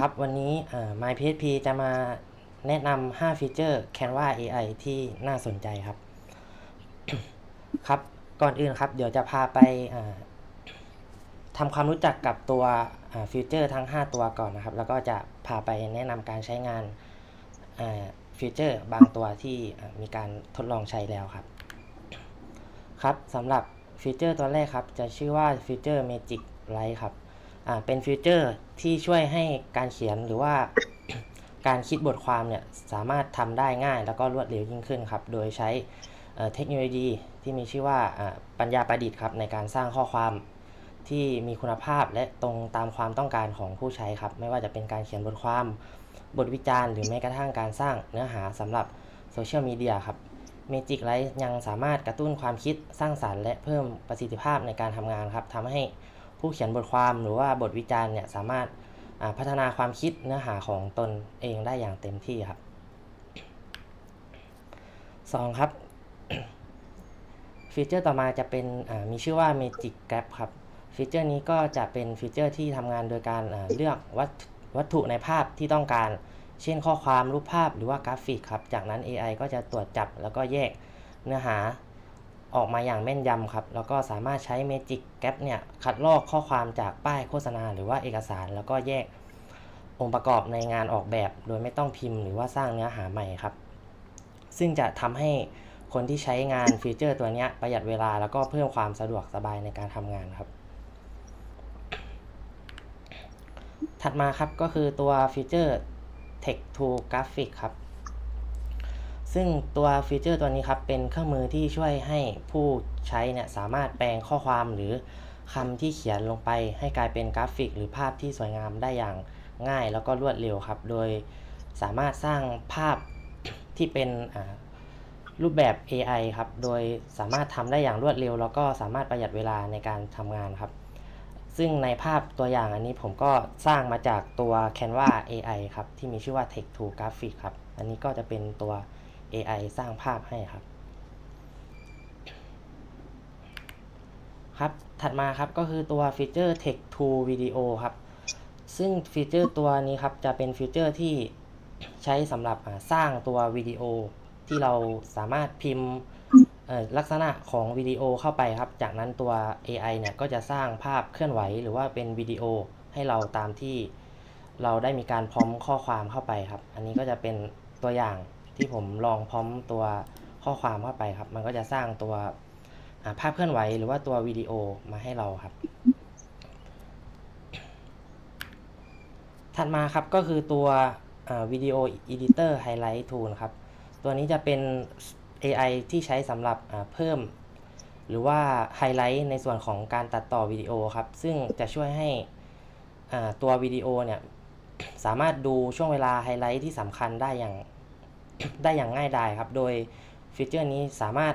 ครับ วันนี้ MyPHP จะมาแนะนำ 5 ฟีเจอร์ Canva AI ที่น่าสนใจครับ ครับ ก่อนอื่นครับ เดี๋ยวจะพาไปทำความรู้จักกับตัวฟีเจอร์ทั้ง 5 ตัวก่อนนะครับ แล้วก็จะพาไปแนะนำการใช้งานฟีเจอร์บางตัวที่มีการทดลองใช้แล้วครับ ครับสำหรับฟีเจอร์ตัวแรกครับ จะชื่อว่าฟีเจอร์ Magic Light ครับ เป็นฟีเจอร์ที่ช่วยให้การเขียนหรือว่าการคิดบทความเนี่ยสามารถทำได้ง่ายแล้วก็รวดเร็วยิ่งขึ้นครับ โดยใช้เทคโนโลยีที่มีชื่อว่าปัญญาประดิษฐ์ครับในการสร้างข้อความที่มีคุณภาพและตรงตามความต้องการของผู้ใช้ครับ ไม่ว่าจะเป็นการเขียนบทความ บทวิจารณ์หรือแม้กระทั่งการสร้างเนื้อหาสำหรับโซเชียลมีเดียครับ Magic Light ยังสามารถกระตุ้นความคิดสร้างสารรค์และเพิ่มประสิทธิภาพในการทำงานครับทำให้ ผู้เขียนบทความหรือว่าบทวิจารณ์เนี่ยสามารถพัฒนาความคิดเนื้อหาของตนเองได้อย่างเต็มที่ครับ 2 ครับ ฟีเจอร์ต่อมาจะเป็นมีชื่อว่า Magic Graph ครับ ฟีเจอร์นี้ก็จะเป็นฟีเจอร์ที่ทำงานโดยการเลือกวัตวัตถุในภาพที่ต้องการ เช่นข้อความรูปภาพหรือว่ากราฟิกครับ จากนั้น AI ก็จะตรวจจับแล้วก็แยกเนื้อหา ออกมาอย่างแม่นยำครับ แล้วก็สามารถใช้ Magic Graph เนี่ย คัดลอกข้อความจากป้ายโฆษณาหรือว่าเอกสาร แล้วก็แยกองค์ประกอบในงานออกแบบ โดยไม่ต้องพิมพ์หรือว่าสร้างเนื้อหาใหม่ครับ ซึ่งจะทำให้คนที่ใช้งานฟีเจอร์ตัวนี้ประหยัดเวลาแล้วก็เพิ่มความสะดวกสบายในการทำงานครับ ถัดมาครับก็คือตัวฟีเจอร์ Text to Graphic ครับ ซึ่งตัวฟีเจอร์ตัวนี้ครับเป็นเครื่องมือที่ช่วยให้ผู้ใช้เนี่ยสามารถแปลงข้อความหรือคำที่เขียนลงไปให้กลายเป็นกราฟิก หรือภาพที่สวยงามได้อย่างง่ายแล้วก็รวดเร็วครับ โดยสามารถสร้างภาพที่เป็นรูปแบบ AI ครับ โดยสามารถทำได้อย่างรวดเร็ว แล้วก็สามารถประหยัดเวลาในการทำงานครับ ซึ่งในภาพตัวอย่างอันนี้ผมก็สร้างมาจากตัว Canva AI ครับ ที่มีชื่อว่า Text to Graphic ครับ อันนี้ก็จะเป็นตัว AI สร้างภาพให้ครับ ครับ ถัดมาครับก็คือตัวฟีเจอร์ Text to Video ครับ ซึ่งฟีเจอร์ตัวนี้ครับจะเป็นฟีเจอร์ที่ใช้สำหรับสร้างตัววิดีโอที่เราสามารถพิมพ์ลักษณะของวิดีโอเข้าไปครับ จากนั้นตัว AI เนี่ยก็จะสร้างภาพเคลื่อนไหวหรือว่าเป็นวิดีโอให้เราตามที่เราได้มีการพร้อมข้อความเข้าไปครับ อันนี้ก็จะเป็นตัวอย่าง ที่ผมลองพร้อมตัวข้อความเข้าไปครับ มันก็จะสร้างตัวภาพเคลื่อนไหวหรือว่าตัววิดีโอมาให้เราครับ ถัดมาครับก็คือตัววิดีโอ Editor Highlight Tool ครับ ตัวนี้จะเป็น AI ที่ใช้สำหรับเพิ่ม หรือว่าไฮไลท์ในส่วนของการตัดต่อวิดีโอครับ ซึ่งจะช่วยให้ตัววิดีโอเนี่ยสามารถดูช่วงเวลาไฮไลท์ที่สำคัญได้อย่าง ได้อย่างง่ายดายครับ โดยฟีเจอร์นี้สามารถ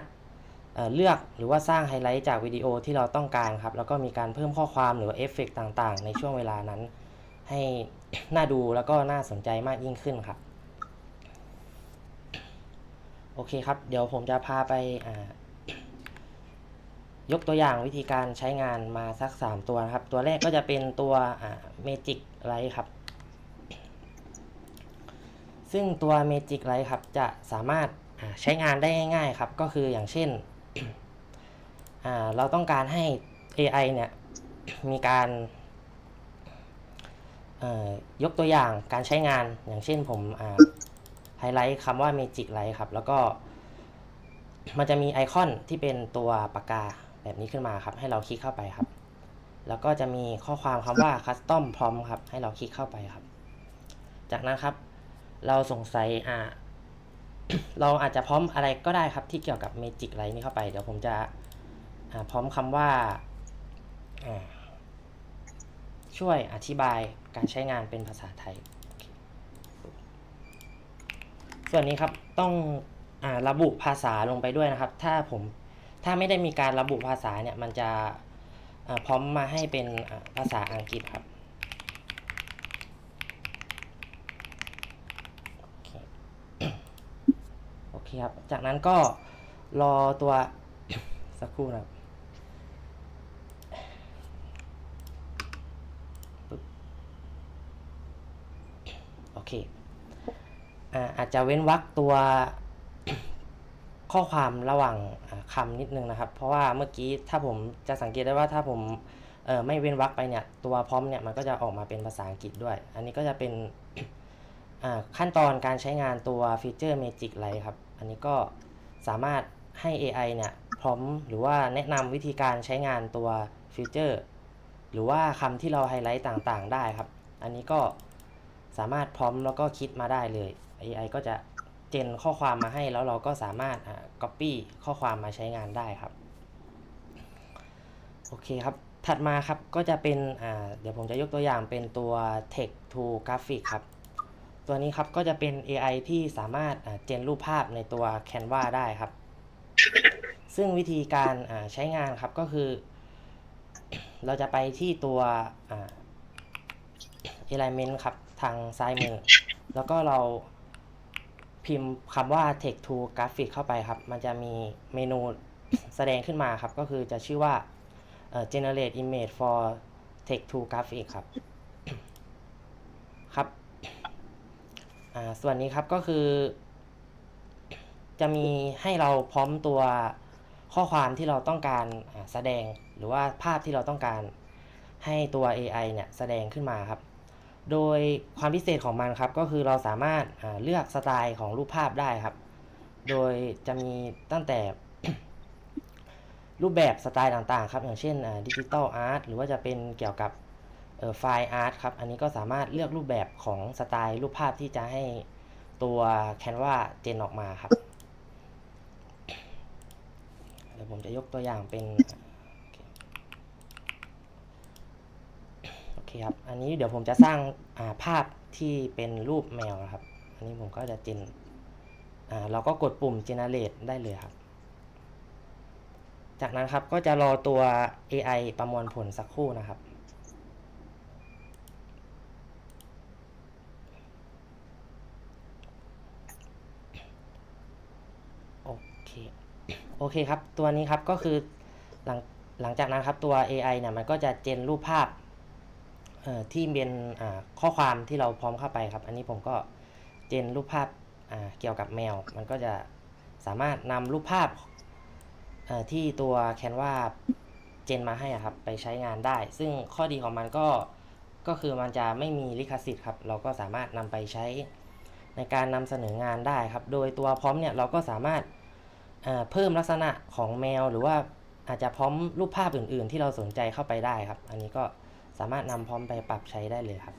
เลือกหรือว่าสร้างไฮไลท์จากวิดีโอที่เราต้องการครับ แล้วก็มีการเพิ่มข้อความหรือเอฟเฟกต์ต่างๆ ในช่วงเวลานั้น ให้น่าดูแล้วก็น่าสนใจมากยิ่งขึ้นครับ โอเคครับ เดี๋ยวผมจะพาไปยกตัวอย่างวิธีการใช้งานมาสัก 3 ตัวนะครับ ตัวแรกก็จะเป็นตัว Magic Light ครับ ซึ่งตัว Magic Light ครับจะสามารถใช้งานได้ง่ายๆครับ ก็คืออย่างเช่น เราต้องการให้ AI เนี่ยมีการยกตัวอย่างการใช้งานอย่างเช่นผมไฮไลท์คำว่า Magic Light ครับ แล้วก็มันจะมีไอคอนที่เป็นตัวปากกาแบบนี้ขึ้นมาครับ ให้เราคลิกเข้าไปครับ แล้วก็จะมีข้อความคำว่า Custom Prompt ครับ ให้เราคลิกเข้าไปครับ จากนั้นครับ เราสงสัยอ่าเราอาจจะพร้อมอะไรก็ได้ครับที่เกี่ยวกับ Magic Light นี้เข้าไป เดี๋ยวผมจะอ่าพร้อมคำว่าอ่า ช่วยอธิบายการใช้งานเป็นภาษาไทย ส่วนนี้ครับต้องอาระบุภาษาลงไปด้วยนะครับ ถ้าผมถ้าไม่ได้มีการระบุภาษาเนี่ย มันจะพร้อมมาให้เป็นภาษาอังกฤษครับ โอ เคครับ จากนั้นก็รอตัว สักครู่นะครับโอ่าอาจจะเว้นวรรคตัวข้อความระหว่างอ่าคำนิดนึงนะครับ เพราะว่าเมื่อกี้ถ้าผมจะสังเกตได้ว่าถ้าผมไม่เว้นวรรคไปเนี่ยตัวพร้อมเนี่ยมันก็จะออกมาเป็นภาษาอังกฤษด้วย อันนี้ก็จะเป็นขั้นตอนการใช้งานตัวฟีเจอร์ Magic Light ครับ อันนี้ก็สามารถให้ AI เนี่ยพร้อมหรือว่าแนะนำวิธีการใช้งานตัวฟีเจอร์หรือว่าคำที่เราไฮไลท์ต่างๆ ได้ครับ อันนี้ก็สามารถพร้อมแล้วก็คิดมาได้เลย AI ก็จะเจนข้อความมาให้แล้วเราก็สามารถอ่า copy ข้อความมาใช้งานได้ครับ โอเคครับ ถัดมาครับก็จะเป็นอ่าเดี๋ยวผมจะยกตัวอย่างเป็นตัว text to graphic ครับ ตัวนี้ครับก็จะเป็น AI ที่สามารถเจนรูปภาพในตัว Canva ได้ครับ ซึ่งวิธีการใช้งานครับก็คือ เราจะไปที่ตัว element ครับทางซ้ายมือ แล้วก็เราพิมพ์คำว่า text to graphic เข้าไปครับ มันจะมีเมนูแสดงขึ้นมาครับ ก็คือจะชื่อว่า generate image for text to graphic ครับ อ่า ส่วนนี้ครับก็คือ จะมีให้เราพร้อมตัวข้อความที่เราต้องการแสดงหรือว่าภาพที่เราต้องการให้ตัว AI เนี่ยแสดงขึ้นมาครับ โดยความพิเศษของมันครับ ก็คือเราสามารถเลือกสไตล์ของรูปภาพได้ครับ โดยจะมีตั้งแต่รูปแบบสไตล์ต่างๆครับ อย่างเช่นดิจิตอลอาร์ตหรือว่าจะเป็นเกี่ยวกับ ไฟล์อาร์ตครับ อันนี้ก็สามารถเลือกรูปแบบของสไตล์รูปภาพที่จะให้ตัว Canva เจนออกมาครับเดี๋ยวผมจะยกตัวอย่างเป็นโอเคครับ อันนี้เดี๋ยวผมจะสร้างาภาพที่เป็นรูปแมวนะครับ อันนี้ผมก็จะเจนอ่าเราก็กดปุ่ม generate ได้เลยครับ จากนั้นครับก็จะรอตัว AI ประมวลผลสักครู่นะครับ โอเค โอเคครับ ตัวนี้ครับก็คือหลังหลังจากนั้นครับตัว AI เนี่ยมันก็จะเจนรูปภาพที่เป็นข้อความที่เราพร้อมเข้าไปครับ อันนี้ผมก็เจนรูปภาพเกี่ยวกับแมว มันก็จะสามารถนำรูปภาพที่ตัว Canva เจนมาให้ครับไปใช้งานได้ ซึ่งข้อดีของมันก็ก็คือมันจะไม่มีลิขสิทธิ์ครับ เราก็สามารถนำไปใช้ในการนำเสนองานได้ครับ โดยตัวพร้อมเนี่ยเราก็สามารถ เพิ่มลักษณะของแมวหรือว่าอาจจะพร้อมรูปภาพอื่น ๆ ที่เราสนใจเข้าไปได้ครับ อันนี้ก็สามารถนำพร้อมไปปรับใช้ได้เลยครับ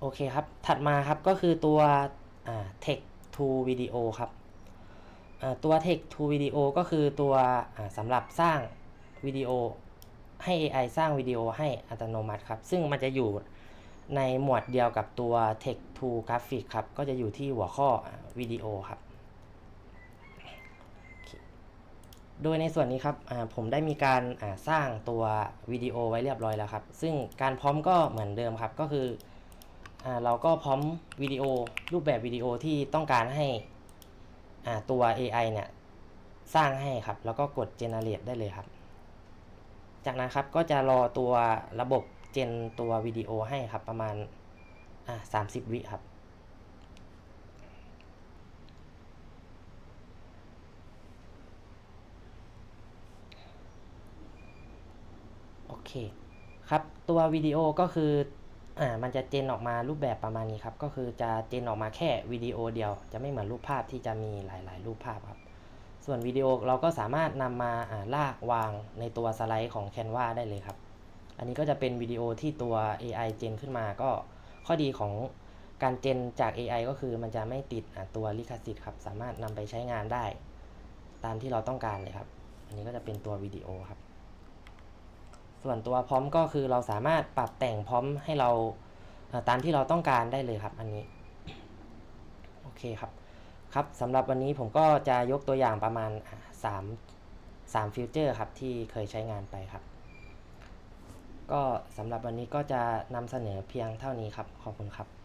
โอเคครับ ถัดมาครับก็คือตัว text to video ครับตัว text to video ก็คือตัวสำหรับสร้างวิดีโอให้ AI สร้างวิดีโอให้อัตโนมัติครับ ซึ่งมันจะอยู่ในหมวดเดียวกับตัว text to graphic ครับ ก็จะอยู่ที่หัวข้อวิดีโอครับ โดยในส่วนนี้ครับผมได้มีการสร้างตัววิดีโอไว้เรียบร้อยแล้วครับ ซึ่งการพร้อมก็เหมือนเดิมครับ ก็คืออเราก็พร้อมวิดีโอรูปแบบวิดีโอที่ต้องการให้ตัว AI เนี่ยสร้างให้ครับ แล้วก็กด generate ได้เลยครับ จากนั้นครับก็จะรอตัวระบบเจนตัววิดีโอให้ครับประมาณ30 วิครับ โอเคครับตัววิดีโอก็คืออ่ามันจะเจนออกมารูปแบบประมาณนี้ครับก็คือจะเจนออกมาแค่วิดีโอเดียว จะไม่เหมือนรูปภาพที่จะมีหลาย ๆ รูปภาพครับส่วนวิดีโอเราก็สามารถนำมาอ่าลากวางในตัวสไลด์ของ Canva ได้เลยครับ อันนี้ก็จะเป็นวิดีโอที่ตัว AI เจนขึ้นมาก็ข้อดีของการเจนจาก AI ก็คือมันจะไม่ติดตัวลิขสิทธิ์ครับสามารถนำไปใช้งานได้ ตามที่เราต้องการเลยครับ อันนี้ก็จะเป็นตัววิดีโอครับ ส่วนตัวพร้อมก็คือเราสามารถปรับแต่งพร้อมให้เราตามที่เราต้องการได้เลยครับอันนี้โอเคครับครับสำหรับวันนี้ผมก็จะยกตัวอย่างประมาณอ่าสามสามฟิวเจอร์ครับที่เคยใช้งานไปครับ ก็สำหรับวันนี้ก็จะนำเสนอเพียงเท่านี้ครับ ขอบคุณครับ